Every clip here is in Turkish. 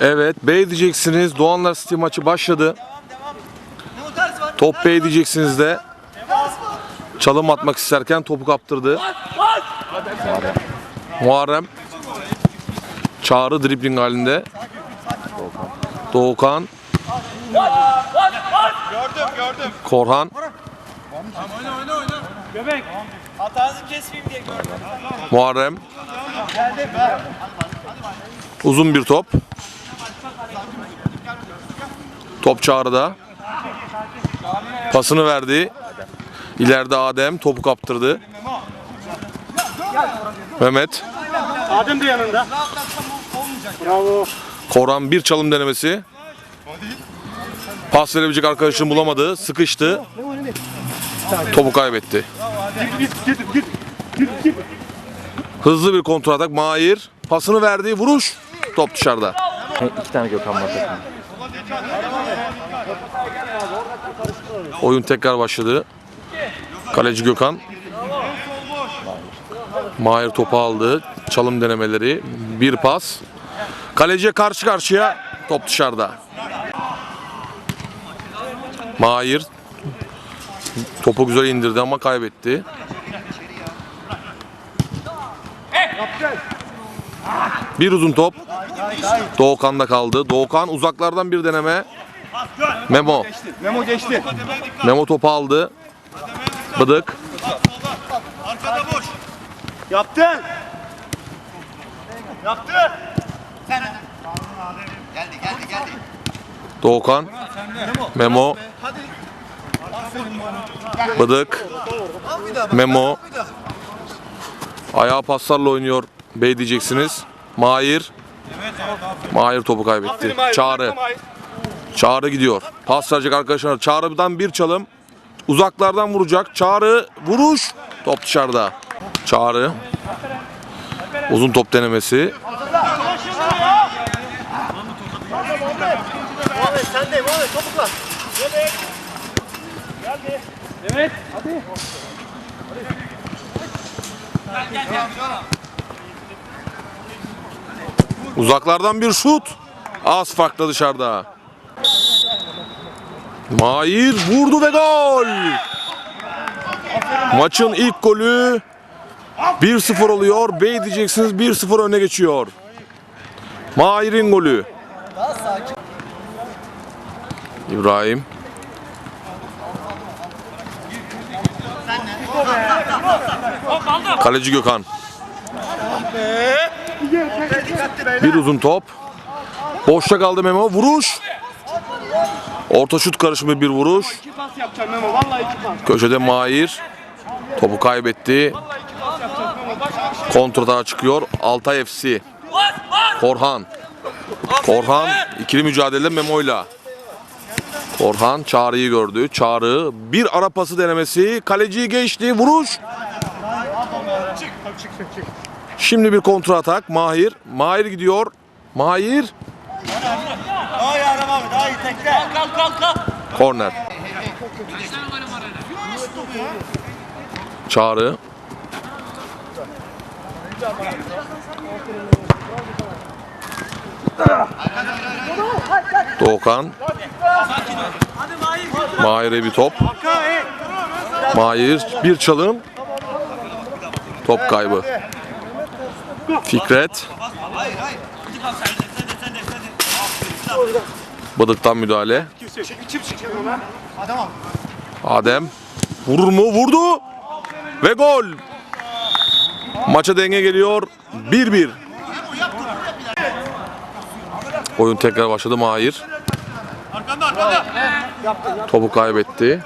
Evet B diyeceksiniz. Doğanlar City maçı başladı. Top B diyeceksiniz de. Çalım atmak isterken topu kaptırdı. Muharrem. Çağrı dribling halinde. Doğukan. Korhan. Hatanızı kesmeyeyim diye gördüm. Muharrem. Uzun bir top. Top çağrıda. Pasını verdi. İleride Adem topu kaptırdı. Mehmet. Adem de yanında. Bravo. Koran bir çalım denemesi. Pas verebilecek arkadaşını bulamadı. Sıkıştı. Topu kaybetti. Hızlı bir kontratak. Mahir pasını verdi. Vuruş. Top dışarıda. İki tane Gökhan var Oyun tekrar başladı. Kaleci Gökhan. Mahir topu aldı. Çalım denemeleri. Bir pas. Kaleciye karşı karşıya. Top dışarıda. Mahir topu güzel indirdi ama kaybetti. Bir uzun top. Doğukan'da kaldı. Doğukan uzaklardan bir deneme. Memo. Memo geçti. Memo topu aldı. Bıdık. Arkada boş. Yaptın. Yaptı. Geldi geldi geldi. Doğukan. Memo. Bıdık. Memo. Ayağı paslarla oynuyor bey diyeceksiniz. Mahir. Mahir topu kaybetti. Çağrı. Çağrı gidiyor. Pas verecek arkadaşlar. Çağrı'dan bir çalım. Uzaklardan vuracak. Çağrı vuruş. Top dışarıda. Çağrı. Uzun top denemesi. Uzaklardan bir şut. Az farkla dışarıda. Mahir vurdu ve gol. Maçın ilk golü 1-0 oluyor. Bey diyeceksiniz 1-0 öne geçiyor. Mahir'in golü. İbrahim. Kaleci Gökhan. Bir uzun top. Boşta kaldı Memo. Vuruş. Orta şut karışımı bir vuruş. Köşede Mahir. Topu kaybetti. Kontratağa çıkıyor. Altay FC. Korhan. Korhan ikili mücadelede Memo'yla. Korhan Çağrı'yı gördü. Çağrı bir ara pası denemesi. Kaleciyi geçti. Vuruş. Şimdi bir kontra atak. Mahir. Mahir gidiyor. Mahir. Daha iyi Arap abi daha iyi tekte. Kalk kalk kalk. Korner. Çağrı. Doğukan. Mahir'e bir top. Mahir bir çalım. Top kaybı. Fikret. Bıdıktan müdahale. Çık Memo. Adem vurur mu? Vurdu. Ve gol. Maça denge geliyor. 1-1. Oyun tekrar başladı Mahir. Arkanda. Topu kaybetti.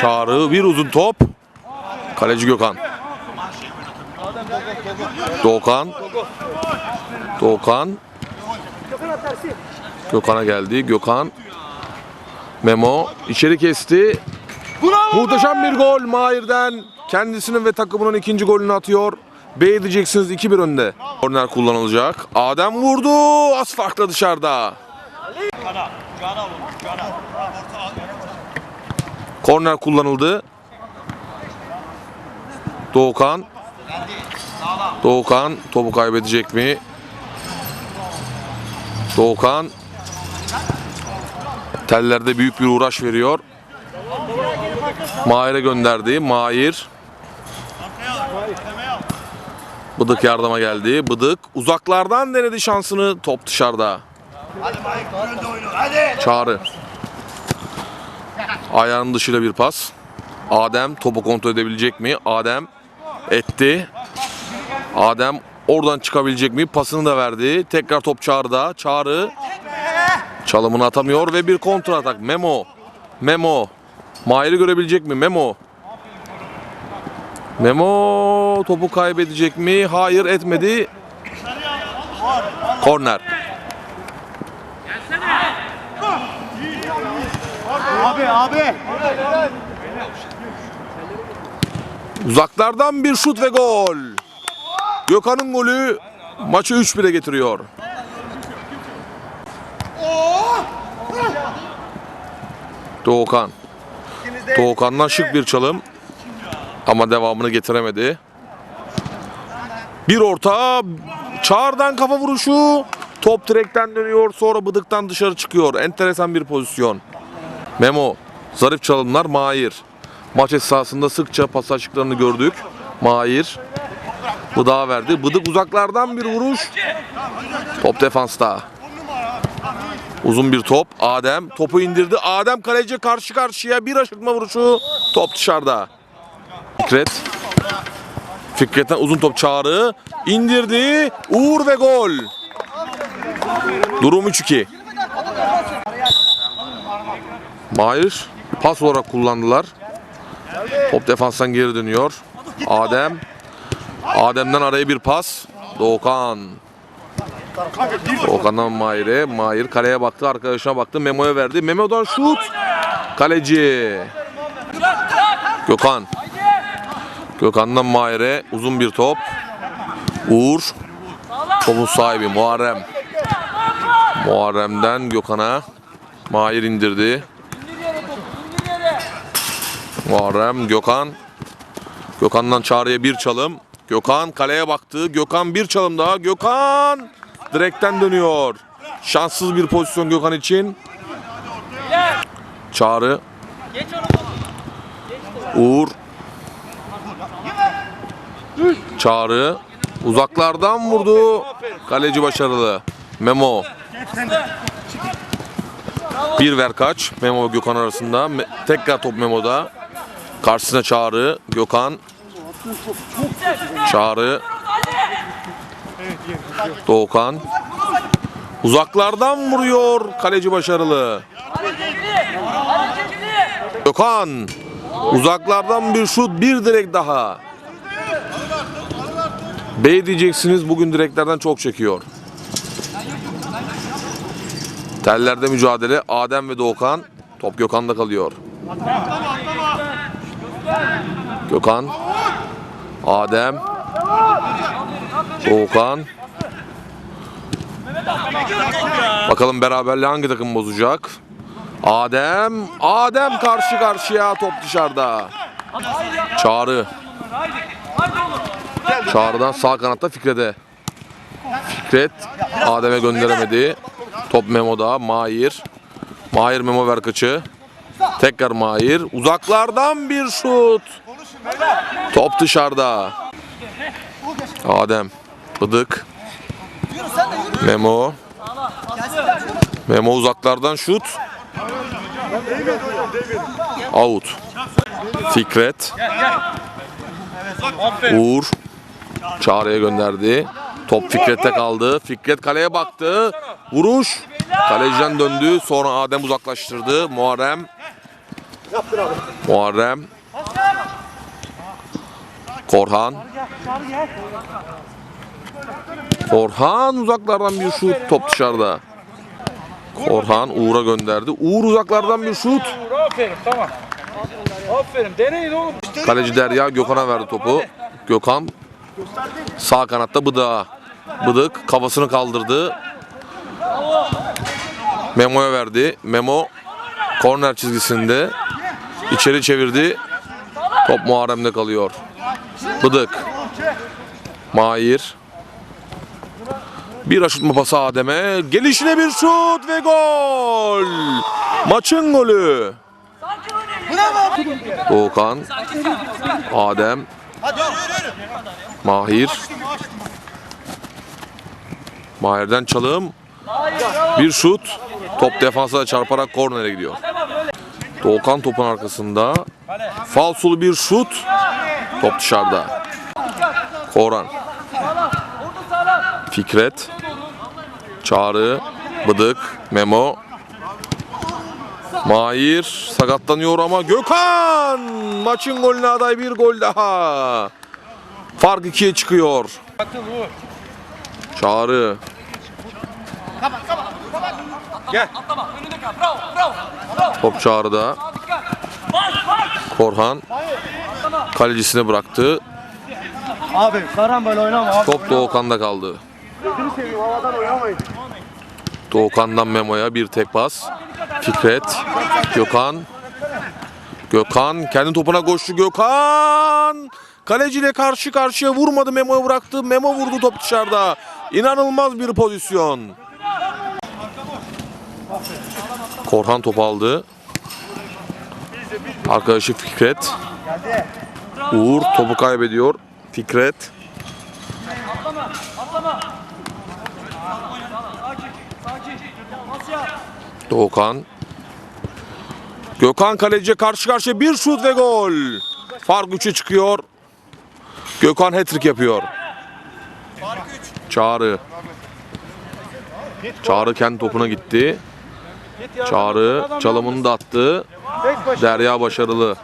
Çağrı bir uzun top. Kaleci Gökhan. Doğukan. Doğukan. Gökhan'a geldi. Gökhan. Memo içeri kesti. Muhteşem bir gol Mahir'den. Kendisinin ve takımının ikinci golünü atıyor. B edeceksiniz 2-1 önde. Korner kullanılacak. Adem vurdu. Az farkla dışarıda. Korner kullanıldı. Doğukan. Doğukan topu kaybedecek mi? Doğukan tellerde büyük bir uğraş veriyor. Mahir'e gönderdi. Mahir Bıdık yardıma geldi. Bıdık uzaklardan denedi şansını. Top dışarıda. Çağrı. Ayağının dışıyla bir pas. Adem topu kontrol edebilecek mi? Adem etti. Adem oradan çıkabilecek mi? Pasını da verdi. Tekrar top Çağrı'da. Çağrı çalımını atamıyor ve bir kontra atak. Memo. Memo. Mahir'i görebilecek mi? Memo. Memo topu kaybedecek mi? Hayır etmedi. Korner. Abi abi. Uzaklardan bir şut ve gol. Gökhan'ın golü maçı 3-1'e getiriyor. Doğukan. Doğukan'dan şık bir çalım. Ama devamını getiremedi. Bir orta. Çağrı'dan kafa vuruşu. Top direkten dönüyor. Sonra bıdıktan dışarı çıkıyor. Enteresan bir pozisyon. Memo. Zarif çalımlar Mahir. Maç esasında sıkça pas açıklarını gördük. Mahir. Bıdağa verdi. Bıdık uzaklardan bir vuruş. Top defansta. Uzun bir top. Adem topu indirdi. Adem kaleci karşı karşıya bir aşırtma vuruşu. Top dışarıda. Fikret. Fikret'ten uzun top çağrı. indirdi. Uğur ve gol. Durum 3-2. Mahir pas olarak kullandılar. Top defanstan geri dönüyor. Adem. Adem'den araya bir pas. Doğukan. Doğukan'dan Mahir'e. Mahir kaleye baktı, arkadaşına baktı. Memo'ya verdi. Memo'dan şut. Kaleci. Gökhan. Gökhan'dan Mahir'e uzun bir top. Uğur. Topun sahibi Muharrem. Muharrem'den Gökhan'a. Mahir indirdi. Muharrem, Gökhan. Gökhan'dan Çağrı'ya bir çalım. Gökhan kaleye baktı. Gökhan bir çalım daha. Gökhan direkten dönüyor. Şanssız bir pozisyon Gökhan için. Çağrı. Uğur. Çağrı. Uzaklardan vurdu. Kaleci başarılı. Memo. Bir ver kaç. Memo ve Gökhan arasında. Tekrar top Memo'da. Karşısına Çağrı, Gökhan. Çağrı. Doğukan. Uzaklardan vuruyor. Kaleci başarılı. Gökhan. Uzaklardan bir şut, bir direk daha. B diyeceksiniz bugün direklerden çok çekiyor. Tellerde mücadele Adem ve Doğukan. Top Gökhan'da kalıyor. Gökhan. Adem. Doğukan. Bakalım beraberliği hangi takım bozacak? Adem. Adem karşı karşıya top dışarıda. Çağrı. Çağrı'dan sağ kanatta Fikret'e. Fikret Adem'e gönderemedi. Top Memo'da. Mahir. Mahir Memo ver kaçı. Tekrar Mahir. Uzaklardan bir şut. Top dışarıda. Adem. Bıdık. Memo. Memo uzaklardan şut. Out. Fikret. Uğur. Çağrı'ya gönderdi. Top Fikret'te kaldı. Fikret kaleye baktı. Vuruş. Kaleciden döndü. Sonra Adem uzaklaştırdı. Muharrem. Muharrem. Korhan. Korhan uzaklardan bir şut. Top dışarıda. Korhan Uğur'a gönderdi. Uğur uzaklardan bir şut. Aferin tamam. Aferin deneyin oğlum. Kaleci Derya Gökhan'a verdi topu. Gökhan sağ kanatta Bıdık'a. Bıdık kafasını kaldırdı. Memo'ya verdi. Memo korner çizgisinde içeri çevirdi. Top Muharrem'de kalıyor. Bıdık. Mahir. Bir aşırtma pası Adem'e. Gelişine bir şut ve gol. Maçın golü. Doğukan. Adem. Mahir. Mahir'den çalım. Bir şut. Top defansa çarparak kornere gidiyor. Doğukan topun arkasında. Falsolu bir şut. Top dışarıda. Koran. Fikret. Çağrı. Bıdık. Memo. Mahir sakatlanıyor ama Gökhan maçın golüne aday bir gol daha. Fark ikiye çıkıyor. Çağrı. Top Çağrı'da. Korhan kalecisine bıraktı. Abi karambol oynama abi. Top Doğukan'da kaldı. Doğukan'dan Memo'ya bir tek pas. Fikret, Gökhan. Gökhan kendi topuna koştu. Gökhan! Kaleciyle karşı karşıya vurmadı Memo'ya bıraktı. Memo vurdu top dışarıda. İnanılmaz bir pozisyon. Korhan top aldı. Arkadaşı Fikret. Uğur topu kaybediyor. Fikret. Doğukan. Gökhan kaleciye karşı karşıya bir şut ve gol. Fark 3'e çıkıyor. Gökhan hat-trick yapıyor. Çağrı. Çağrı kendi topuna gitti. Çağrı çalımını da attı. Derya başarılı.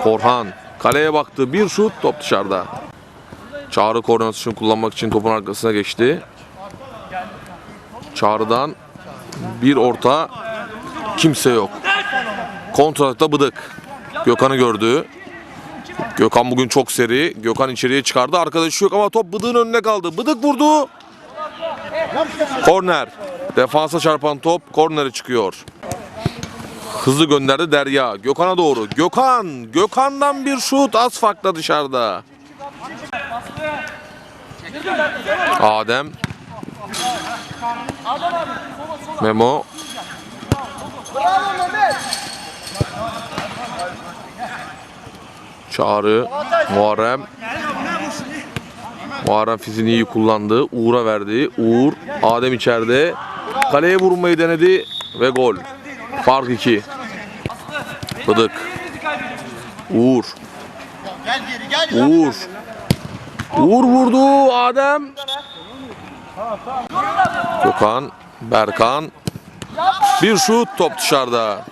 Korhan kaleye baktı. Bir şut top dışarıda. Çağrı koordinasyonu kullanmak için topun arkasına geçti. Çağrı'dan bir orta kimse yok. Kontratakta Bıdık. Gökhan'ı gördü. Gökhan bugün çok seri. Gökhan içeriye çıkardı. Arkadaşı yok ama top Bıdık'ın önüne kaldı. Bıdık vurdu. Korner. Defansa çarpan top kornere çıkıyor. Hızlı gönderdi Derya. Gökhan'a doğru. Gökhan. Gökhan'dan bir şut az farkla dışarıda. Adem. Memo. Çağrı. Muharrem. Muharrem fiziğini iyi kullandı. Uğur'a verdi. Uğur. Adem içeride. Kaleye vurmayı denedi ve gol. Fark 2. Bıdık. Uğur. Uğur. Uğur vurdu. Adem. Gökhan. Berkan. Bir şut top dışarıda.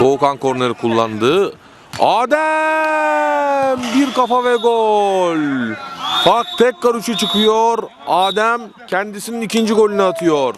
Doğukan korneri kullandı. Adem bir kafa ve gol. Fark tekrar 3'e çıkıyor. Adem kendisinin ikinci golünü atıyor.